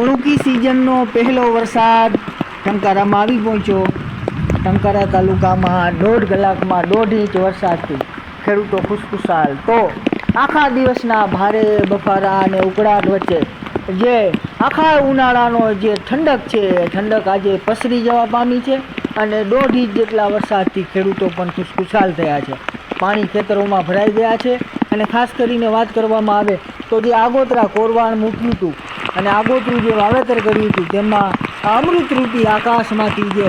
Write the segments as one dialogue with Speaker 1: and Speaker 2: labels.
Speaker 1: ઉણુકી સિઝનનો પહેલો વરસાદ ટંકારામાં આવી પહોંચ્યો. ટંકારા તાલુકામાં દોઢ કલાકમાં દોઢ ઇંચ વરસાદથી ખેડૂતો ખુશખુશાલ. તો આખા દિવસના ભારે બફારા અને ઉકળાટ વચ્ચે જે આખા ઉનાળાનો જે ઠંડક છે ઠંડક આજે પસરી જવા પામી છે અને દોઢ ઇંચ જેટલા વરસાદથી ખેડૂતો પણ ખુશખુશાલ થયા છે. પાણી ખેતરોમાં ભરાઈ ગયા છે અને ખાસ કરીને વાત કરવામાં આવે તો જે આગોતરા કોરવાણ મૂક્યું હતું અને આગોતરું જે વાવેતર કર્યું હતું, તેમાં અમૃતરૂપી આકાશમાંથી જે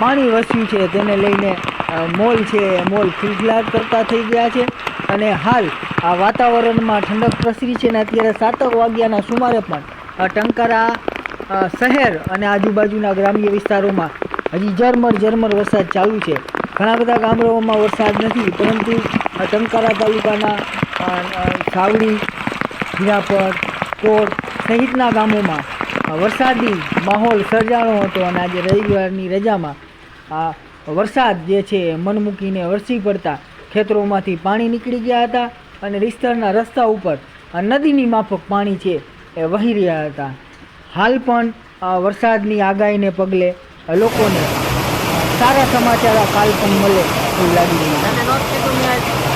Speaker 1: પાણી વસ્યું છે, તેને લઈને મોલ છે, મોલ ખિલખિલાટ કરતા થઈ ગયા છે. અને હાલ આ વાતાવરણમાં ઠંડક પ્રસરી છે ને અત્યારે સાતક વાગ્યાના સુમારે પણ ટંકારા શહેર અને આજુબાજુના ગ્રામ્ય વિસ્તારોમાં હજી ઝરમર ઝરમર વરસાદ ચાલુ છે. ઘણા બધા ગામડાઓમાં વરસાદ નથી, પરંતુ ટંકારા તાલુકાના સાવડી હીરાપર કોટ સહિતના ગામોમાં વરસાદી માહોલ સર્જાણો હતો અને આજે રવિવારની રજામાં આ વરસાદ જે છે મન મૂકીને વરસી પડતા ખેતરોમાંથી પાણી નીકળી ગયા હતા અને વિસ્તારના રસ્તા ઉપર નદીની માફક પાણી છે એ વહી રહ્યા હતા. હાલ પણ વરસાદની આગાહીને પગલે લોકોને સારા સમાચાર કાલ પણ મળે એવું લાગી રહ્યું